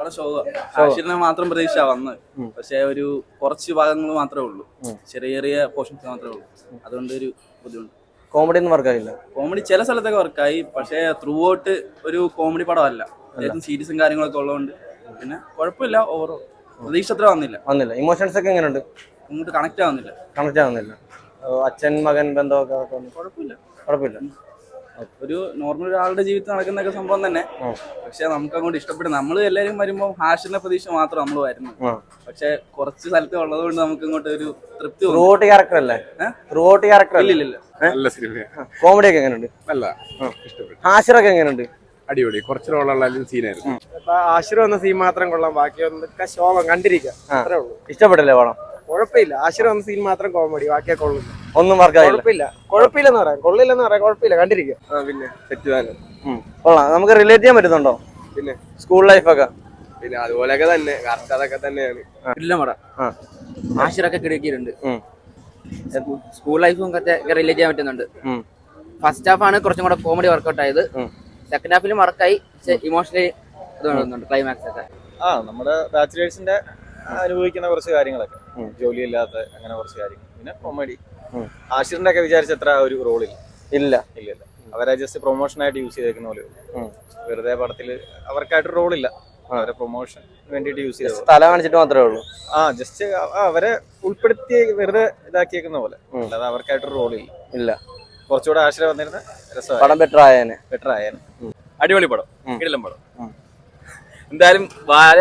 വളരെ ശോക മാത്രം പ്രതീക്ഷ വന്ന് പക്ഷെ ഒരു കുറച്ച് ഭാഗങ്ങൾ മാത്രമേ ഉള്ളൂ. ചെറിയ ചെറിയ പോർഷൻസ് മാത്രമേ ഉള്ളൂ. അതുകൊണ്ട് ഒരു ബുദ്ധിമുട്ട്. കോമഡി ഒന്നും വർക്കായില്ല കോമഡി ചില സ്ഥലത്തൊക്കെ വർക്കായി പക്ഷേ ത്രൂ ഔട്ട് ഒരു കോമഡി പടമല്ല. സീരീസും കാര്യങ്ങളൊക്കെ ഉള്ളതുകൊണ്ട് പിന്നെ കുഴപ്പമില്ല ഓവറോൾ പ്രതീക്ഷ അത്ര വന്നില്ല. വന്നില്ല. ഇമോഷൻസ് ഒക്കെ എങ്ങനെയുണ്ട്? ഇങ്ങോട്ട് കണക്ട് ആവുന്നില്ല. കണക്ട് ആവുന്നില്ല. അച്ഛൻ മകൻ ബന്ധമൊക്കെ കുഴപ്പമില്ല. കുഴപ്പമില്ല. ഒരു നോർമൽ ഒരാളുടെ ജീവിതത്തിൽ നടക്കുന്നൊക്കെ സംഭവം തന്നെ. പക്ഷെ നമുക്ക് അങ്ങോട്ട് ഇഷ്ടപ്പെടും നമ്മൾ എല്ലാവരും വരുമ്പോൾ ഹാഷിന്റെ പ്രതീക്ഷ മാത്രം നമ്മൾ വരുന്നു പക്ഷെ കുറച്ച് സ്ഥലത്ത് ഉള്ളത് കൊണ്ട് നമുക്ക് ഇങ്ങോട്ട് ഒരു തൃപ്തി റോട്ട് ക്യാരക്ടർ അല്ലേ ഏ? ക്യാരക്ടർ ഇല്ല ഇല്ല ഇല്ല. നല്ല സിനിമയാണ് കോമഡി ഒക്കെ എങ്ങനെയുണ്ട് നല്ല. ഇഷ്ടപ്പെട്ടു. ഹാഷിറൊക്കെ എങ്ങനെയുണ്ട് അടിപൊളി. കുറച്ച് റോളുള്ള സീനായിരുന്നു ആശിർ വന്ന സീൻ മാത്രം കൊള്ളാം. ബാക്കിയൊക്കെ ശോകം കണ്ടിരിക്കുക ഇഷ്ടപ്പെട്ടില്ലേ പടം? കുഴപ്പമില്ല. ആശിർ വന്ന സീൻ മാത്രം കോമഡി ബാക്കിയൊക്കെ കൊള്ളില്ല ഒന്നും വർക്കായില്ല. കുഴപ്പമില്ല. കുഴപ്പമില്ലെന്ന് പറയാം. കൊള്ളില്ലെന്ന് പറയാം. കുഴപ്പമില്ല. കണ്ടിരിക്കുക പിന്നെ സെറ്റ് കൊള്ളാം. നമുക്ക് റിലേറ്റ് ചെയ്യാൻ പറ്റുന്നുണ്ടോ? പിന്നെ? സ്കൂൾ ലൈഫൊക്കെ പിന്നെ അതുപോലെയൊക്കെ തന്നെ. കറക്റ്റ് അതൊക്കെ തന്നെയാണ്. ഇല്ല മട. ആ. ആഷിറൊക്കെ കിടക്കിയിട്ടുണ്ട്. സ്കൂൾ ലൈഫും റിലേറ്റ് ചെയ്യാൻ പറ്റുന്നുണ്ട്. ഫസ്റ്റ് ഹാഫ് ആണ് കുറച്ചും കൂടെ കോമഡി വർക്കൗട്ട് ആയത്. സെക്കൻഡ് ഹാഫിലും വർക്കായി ഇമോഷണലി ക്ലൈമാക്സ് ഒക്കെ. ആ നമ്മുടെ ബാച്ചിലേഴ്സിന്റെ അനുഭവിക്കുന്ന കുറച്ച് കാര്യങ്ങളൊക്കെ. ജോലിയില്ലാത്ത അങ്ങനെ കുറച്ച് കാര്യങ്ങൾ. പിന്നെ കോമഡി. ആഷിറിന്റെ ഒക്കെ വിചാരിച്ച അത്ര ഒരു റോളില്ല. ഇല്ല. ഇല്ല ഇല്ല അവരെ ജസ്റ്റ് പ്രൊമോഷൻ ആയിട്ട് യൂസ് ചെയ്തേക്കുന്ന പോലെ. വെറുതെ പടത്തിൽ അവർക്കായിട്ട് റോളില്ല. അവരെ പ്രൊമോഷൻ വേണ്ടിട്ട് യൂസ് ചെയ്ത തല കാണിച്ചിട്ട് മാത്രമേ ഉള്ളൂ. ആ ജസ്റ്റ് അവരെ ഉൾപ്പെടുത്തി വെറുതെ ഇതാക്കിയേക്കുന്ന പോലെ. അല്ലാതെ അവർക്കായിട്ട് റോളില്ല. ഇല്ല. കുറച്ചുകൂടെ ആശ്രയം വന്നിരുന്ന രസം പടം ബെറ്റർ ആയേനെ. ബെറ്റർ ആയേനെ. അടിപൊളി പടം. കിടിലം പടം. എന്തായാലും വാര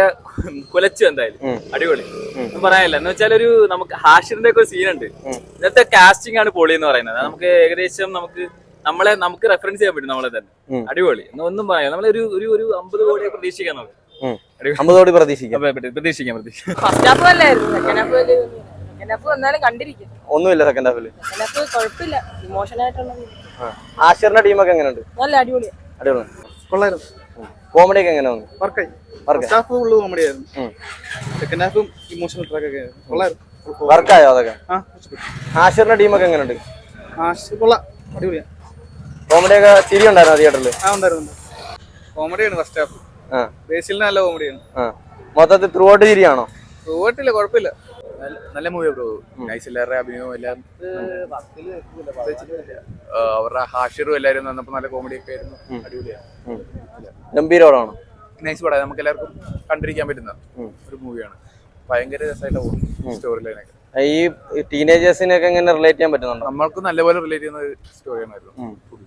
കുലച്ചു എന്തായാലും. അടിപൊളി. ഒന്നും പറയാനില്ല. എന്ന് വെച്ചാൽ ഒരു നമുക്ക് ഹാഷിറിന്റെ ഒക്കെ ഒരു സീനുണ്ട് ഉം. ഇന്നത്തെ കാസ്റ്റിംഗ് ആണ് പൊളി എന്ന് പറയുന്നത്. നമുക്ക് ഏകദേശം നമുക്ക് നമ്മളെ നമുക്ക് റെഫറൻസ് ചെയ്യാൻ പറ്റും നമ്മളെ തന്നെ. അടിപൊളി. എന്ന് ഒന്നും പറയാം നമ്മളൊരു ഒരു ഒരു അമ്പത് കോടിയെ പ്രതീക്ഷിക്കാം നമുക്ക്. അടിപൊളി. അമ്പതോടി പ്രതീക്ഷിക്കാം. പ്രതീക്ഷിക്കാം പ്രതീക്ഷിക്കാം. ഫസ്റ്റ് ഹാഫ് അല്ലായിരുന്നു. സെക്കൻഡ് ഹാഫ് സെക്കൻഡ് ഹാഫ് വന്നാലും കണ്ടിരിക്കും. ഒന്നുമില്ല സെക്കൻഡ് ഹാഫിൽ സെക്കൻഡ് ഹാഫ് കുഴപ്പമില്ല ഇമോഷൻ ആയിട്ടുള്ള ആഷിറിന്റെ ടീമൊക്കെ എങ്ങനെയുണ്ട്? നല്ല അടിപൊളിയാണ് അടിപൊളി. കൊള്ളായിരുന്നു. കോമഡി ഒക്കെ എങ്ങനെ വന്നു വർക്കായി. ഹാഫ് ഫുള്ള് കോമഡി ആയിരുന്നു സെക്കൻഡ് ഹാഫും ഇമോഷണൽ ട്രാക്ക് ഒക്കെ. ആയിരുന്നു വർക്കായോ അതൊക്കെ? ആഷിറിന്റെ ടീമൊക്കെ എങ്ങനെയുണ്ട്? ആശിർ കൊള്ളാം. അടിപൊളിയാ. കോമഡി ഒക്കെ ചിരി ഉണ്ടായിരുന്നു തിയേറ്ററിൽ ആ ഉണ്ടായിരുന്നു കോമഡിയാണ് ഫസ്റ്റ് ഹാഫ് ബേസിലിന് നല്ല കോമഡിയാണ് മൊത്തത്തിൽ ത്രൂ ഔട്ട് ചിരിയാണോ? പോയിട്ടില്ല കുഴപ്പമില്ല. നല്ല മൂവിയാ ബ്രോ നൈസ് എല്ലാവരുടെ അഭിനയവും എല്ലാം അവരുടെ ഹാഷിറും എല്ലാരും വന്നപ്പോൾ നല്ല കോമഡി ഒക്കെ ആയിരുന്നു. അടിപൊളിയാണ് ഗംഭീരോടാണോ നൈസ് പടം നമുക്ക് എല്ലാവർക്കും കണ്ടിരിക്കാൻ പറ്റുന്ന ഒരു മൂവിയാണ് ഭയങ്കര രസമായിട്ട് പോകുന്നു സ്റ്റോറി ലൈനൊക്കെ ഈ ടീനേജേഴ്സിനൊക്കെ എങ്ങനെ റിലേറ്റ് ചെയ്യാൻ പറ്റുന്നുണ്ടോ? നമ്മൾക്ക് നല്ലപോലെ റിലേറ്റ് ചെയ്യുന്ന സ്റ്റോറിയാണ് ഉം. ഫുൾ